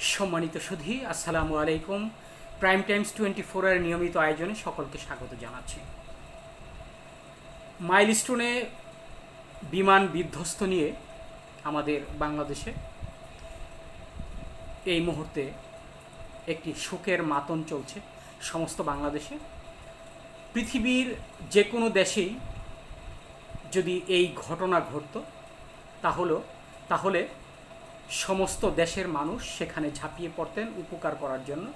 সম্মানিত সুধী, আসসালামু আলাইকুম। প্রাইম টাইমস টোয়েন্টি ফোরের নিয়মিত আয়োজনে সকলকে স্বাগত জানাচ্ছি। মাইলস্টোনে বিমান বিধ্বস্ত নিয়ে আমাদের বাংলাদেশে এই মুহূর্তে একটি শোকের মাতন চলছে সমস্ত বাংলাদেশে। পৃথিবীর যে কোনো দেশেই যদি এই ঘটনা ঘটত, তাহলে তাহলে সমস্ত দেশের মানুষ সেখানে ঝাঁপিয়ে পড়তেন উপকার করার জন্য,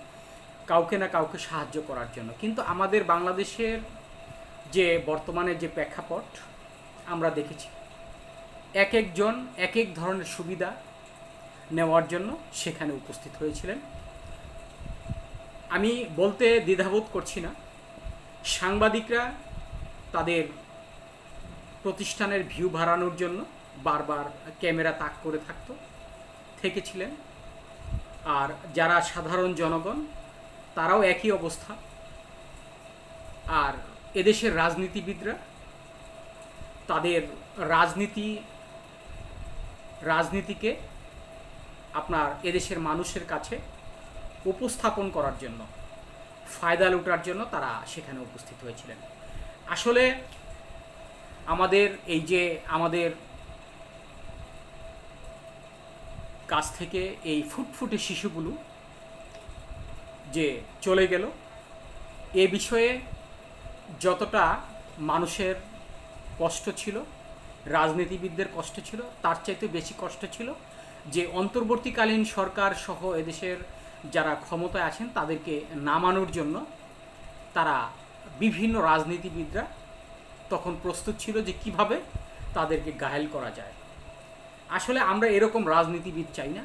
কাউকে না কাউকে সাহায্য করার জন্য। কিন্তু আমাদের বাংলাদেশের যে বর্তমানে যে প্রেক্ষাপট, আমরা দেখেছি। এক একজন, এক এক ধরনের সুবিধা নেওয়ার জন্য সেখানে উপস্থিত হয়েছিলেন। আমি বলতে দ্বিধাবোধ করছি না। সাংবাদিকরা তাদের প্রতিষ্ঠানের ভিউ বাড়ানোর জন্য বারবার ক্যামেরা তাক করে থাকতো। থেকেছিলেন। আর যারা সাধারণ জনগণ, তারাও একই অবস্থা। আর এদেশের রাজনীতিবিদরা, তাদের রাজনীতি, রাজনীতিকে আপনার এদেশের মানুষের কাছে উপস্থাপন করার জন্য, ফায়দা লুটার জন্য তারা সেখানে উপস্থিত হয়েছিলেন। আসলে আমাদের এই যে আমাদের কাছ থেকে এই ফুটফুটে শিশুগুলো যে চলে গেল, এ বিষয়ে যতটা মানুষের কষ্ট ছিল, রাজনীতিবিদদের কষ্ট ছিল, তার চাইতে বেশি কষ্ট ছিল যে অন্তর্বর্তীকালীন সরকার সহ এদেশের যারা ক্ষমতায় আছেন তাদেরকে নামানোর জন্য তারা বিভিন্ন রাজনীতিবিদরা তখন প্রস্তুত ছিল যে কীভাবে তাদেরকে ঘায়েল করা যায়। আসলে আমরা এরকম রাজনীতিবিদ চাই না।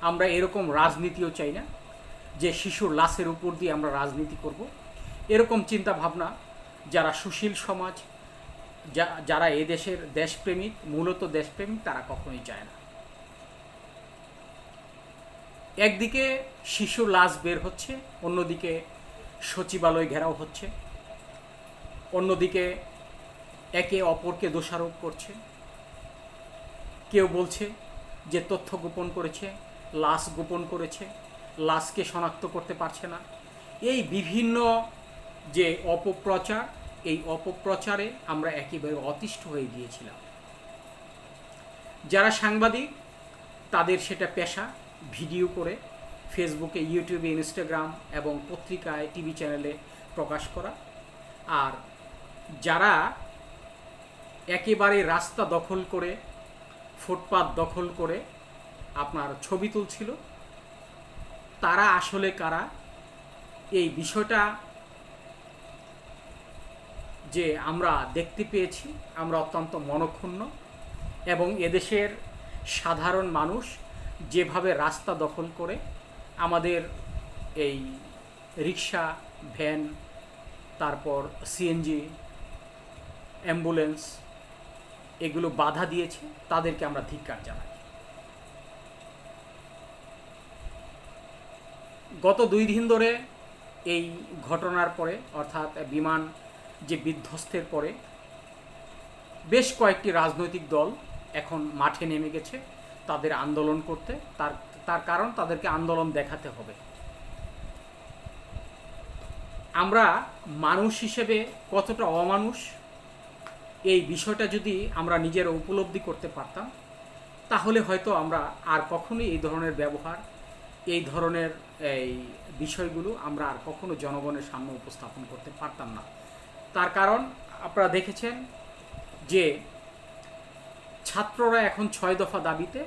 আমরা এরকম রাজনীতিও চাই না যে শিশুর লাশের উপর দিয়ে আমরা রাজনীতি করব। এরকম চিন্তা ভাবনা যারা সুশীল সমাজ, যা- যারা এদেশের দেশপ্রেমিক, মূলত দেশপ্রেমিক, তারা কখনোই চায় না। একদিকে শিশুর লাশ বের হচ্ছে, অন্যদিকে সচিবালয় ঘেরাও হচ্ছে, অন্যদিকে একে অপরকে দোষারোপ করছে। কেউ বলছে যে তথ্য গোপন করেছে, লাশ গোপন করেছে, লাশকে শনাক্ত করতে পারছে না। এই বিভিন্ন যে অপপ্রচার, এই অপপ্রচারে আমরা একেবারে অতিষ্ঠ হয়ে গিয়েছিলাম। যারা সাংবাদিক, তাদের সেটা পেশা, ভিডিও করে ফেসবুকে, ইউটিউবে, ইনস্টাগ্রাম এবং পত্রিকায়, টিভি চ্যানেলে প্রকাশ করা। আর যারা একেবারে রাস্তা দখল করে ফুটপাত দখল করে আপনার ছবি তুলছিল। তারা আসলে কারা? এই বিষয়টা যে আমরা দেখতে পেয়েছি, আমরা অত্যন্ত মনক্ষুণ্ণ এবং এদেশের সাধারণ মানুষ যেভাবে রাস্তা দখল করে, আমাদের এই রিক্সা, ভ্যান, তারপর সিএনজি, অ্যাম্বুলেন্স এগুলো বাধা দিয়েছে, তাদেরকে আমরা ধিক্কার জানাই। গত দুই দিন ধরে এই ঘটনার পরে, অর্থাৎ বিমান যে বিধ্বস্তের পরে, বেশ কয়েকটি রাজনৈতিক দল এখন মাঠে নেমে গেছে তাদের আন্দোলন করতে। তার তার কারণ তাদেরকে আন্দোলন দেখাতে হবে। আমরা মানুষ হিসেবে কতটা অমানুষ এই বিষয়টা যদি আমরা নিজেরা উপলব্ধি করতে পারতাম, তাহলে হয়তো আমরা আর কখনোই এই ধরনের ব্যবহার, এই ধরনের এই বিষয়গুলো আমরা আর কখনো জনগণের সামনে উপস্থাপন করতে পারতাম না। তার কারণ আপনারা দেখেছেন যে ছাত্ররা এখন ছয় দফা দাবিতে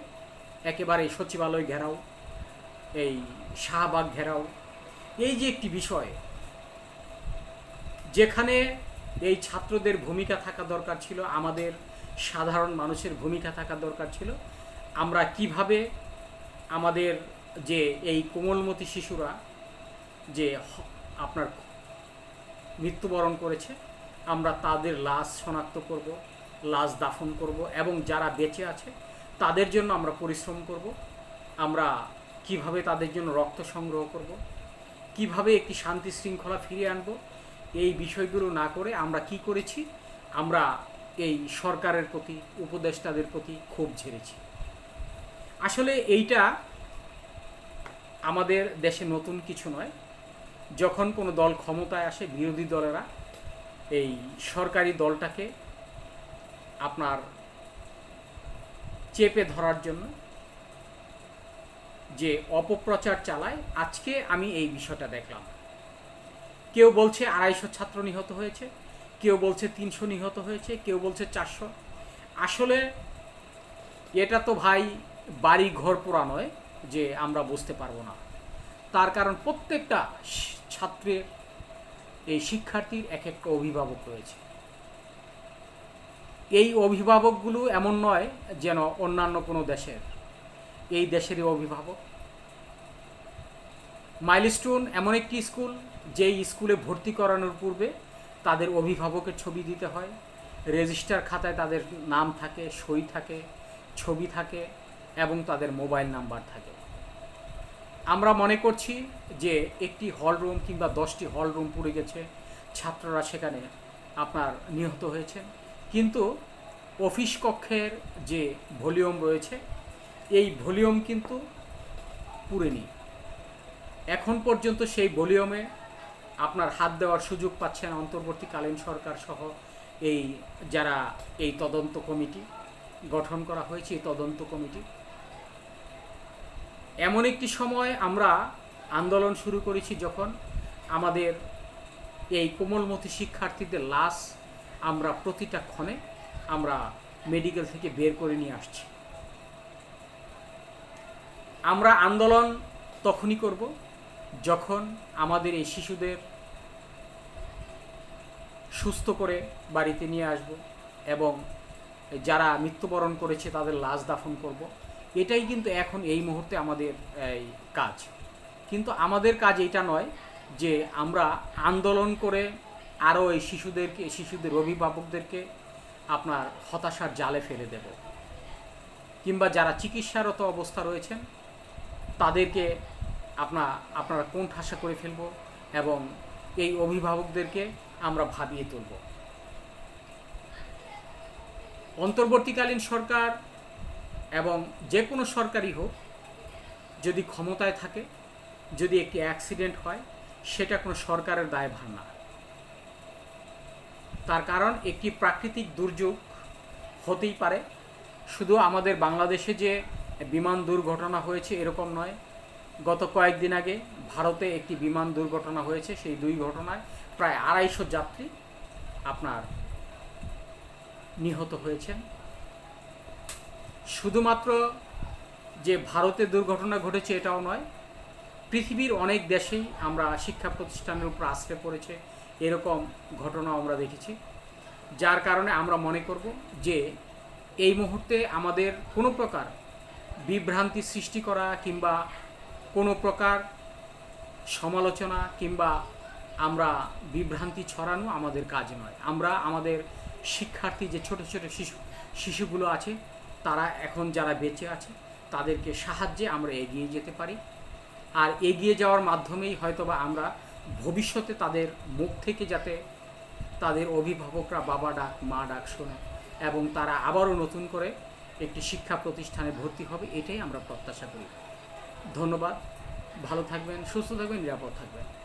একেবারে সচিবালয় ঘেরাও, এই শাহবাগ ঘেরাও, এই যে একটি বিষয়, যেখানে এই ছাত্রদের ভূমিকা থাকা দরকার ছিল, আমাদের সাধারণ মানুষের ভূমিকা থাকা দরকার ছিল। আমরা কীভাবে আমাদের যে এই কোমলমতি শিশুরা যে আপনার মৃত্যুবরণ করেছে, আমরা তাদের লাশ শনাক্ত করব, লাশ দাফন করব এবং যারা বেঁচে আছে, তাদের জন্য আমরা পরিশ্রম করব। আমরা কীভাবে তাদের জন্য রক্ত সংগ্রহ করব, কীভাবে একটি শান্তি শৃঙ্খলা ফিরিয়ে আনব এই বিষয়গুলো না করে আমরা কি করেছি? আমরা এই সরকারের প্রতি, উপদেষ্টাদের প্রতি ক্ষোভ ঝেড়েছি। আসলে এইটা আমাদের দেশে নতুন কিছু নয়। যখন কোনো দল ক্ষমতায় আসে, বিরোধী দলেরা এই সরকারি দলটাকে আপনার চেপে ধরার জন্য যে অপপ্রচার চালায়, আজকে আমি এই বিষয়টা দেখলাম। কেউ বলছে আড়াইশো ছাত্র নিহত হয়েছে, কেউ বলছে তিনশো নিহত হয়েছে, কেউ বলছে চারশো। আসলে এটা তো ভাই বাড়ি ঘর পোড়া নয় যে আমরা বুঝতে পারব না। তার কারণ প্রত্যেকটা ছাত্রের এই শিক্ষার্থীর এক একটা অভিভাবক রয়েছে। এই অভিভাবকগুলো এমন নয় যেন অন্যান্য কোনো দেশের। এই দেশেরই অভিভাবক। মাইলস্টোন এমন একটি স্কুল যেই স্কুলে ভর্তি করানোর পূর্বে তাদের অভিভাবকের ছবি দিতে হয়। রেজিস্টার খাতায় তাদের নাম থাকে, সই থাকে, ছবি থাকে এবং তাদের মোবাইল নাম্বার থাকে। আমরা মনে করছি যে একটি হল রুম কিংবা দশটি হল রুম পুড়ে গেছে, ছাত্ররা সেখানে আপনার নিহত হয়েছে। কিন্তু অফিস কক্ষের যে ভলিউম রয়েছে, এই ভলিউম কিন্তু পুড়েনি। এখন পর্যন্ত সেই ভলিউমে আপনার হাত দেওয়ার সুযোগ পাচ্ছেন অন্তর্বর্তীকালীন সরকার সহ এই যারা এই তদন্ত কমিটি গঠন করা হয়েছে, এই তদন্ত কমিটি। এমন একটি সময় আমরা আন্দোলন শুরু করেছি যখন আমাদের এই কোমলমতি শিক্ষার্থীদের লাশ আমরা প্রতিটা ক্ষণে আমরা মেডিকেল থেকে বের করে নিয়ে আসছি। আমরা আন্দোলন তখনই করব যখন আমাদের এই শিশুদের সুস্থ করে বাড়িতে নিয়ে আসব এবং যারা মৃত্যুবরণ করেছে তাদের লাশ দাফন করব, এটাই কিন্তু এখন এই মুহূর্তে আমাদের, এই কাজ। কিন্তু আমাদের কাজ এটা নয় যে আমরা আন্দোলন করে আরও এই শিশুদেরকে শিশুদের অভিভাবকদেরকে আপনার হতাশার জালে ফেলে দেব। কিংবা যারা চিকিৎসারত অবস্থা রয়েছেন, তাদেরকে আপনা, আপনারা কোন ঠাসা করে ফেলব এবং এই অভিভাবকদেরকে আমরা ভাবিয়ে তুলব। অন্তর্বর্তীকালীন সরকার এবং যে কোনো সরকারই হোক, যদি ক্ষমতায় থাকে, যদি একটি অ্যাক্সিডেন্ট হয়, সেটা কোনো সরকারের দায়ভার না। তার কারণ, একটি প্রাকৃতিক দুর্যোগ হতেই পারে। শুধু আমাদের বাংলাদেশে যে বিমান দুর্ঘটনা হয়েছে এরকম নয় গত কয়েকদিন আগে ভারতে একটি বিমান দুর্ঘটনা হয়েছে। সেই দুই ঘটনায় প্রায় আড়াইশো যাত্রী আপনার নিহত হয়েছেন। শুধুমাত্র যে ভারতে দুর্ঘটনা ঘটেছে এটাও নয়, পৃথিবীর অনেক দেশেই আমরা শিক্ষা প্রতিষ্ঠানের উপর আশ্রে পড়েছে। এরকম ঘটনা আমরা দেখেছি। যার কারণে আমরা মনে করব যে এই মুহূর্তে আমাদের কোনো প্রকার বিভ্রান্তি সৃষ্টি করা কিংবা কোনো প্রকার সমালোচনা কিংবা আমরা বিভ্রান্তি ছড়ানো আমাদের কাজ নয়। আমরা আমাদের শিক্ষার্থী যে ছোট ছোট শিশু, শিশুগুলো আছে, তারা এখন যারা বেঁচে আছে, তাদেরকে সাহায্যে আমরা এগিয়ে যেতে পারি। আর এগিয়ে যাওয়ার মাধ্যমেই হয়তোবা আমরা ভবিষ্যতে তাদের মুখ থেকে যাতে তাদের অভিভাবকরা বাবা ডাক, মা ডাক শোনে এবং তারা আবারও নতুন করে একটি শিক্ষা প্রতিষ্ঠানে ভর্তি হবে, এটাই আমরা প্রত্যাশা করি। ধন্যবাদ। ভালো থাকবেন সুস্থ থাকবেন নিরাপদ থাকবেন।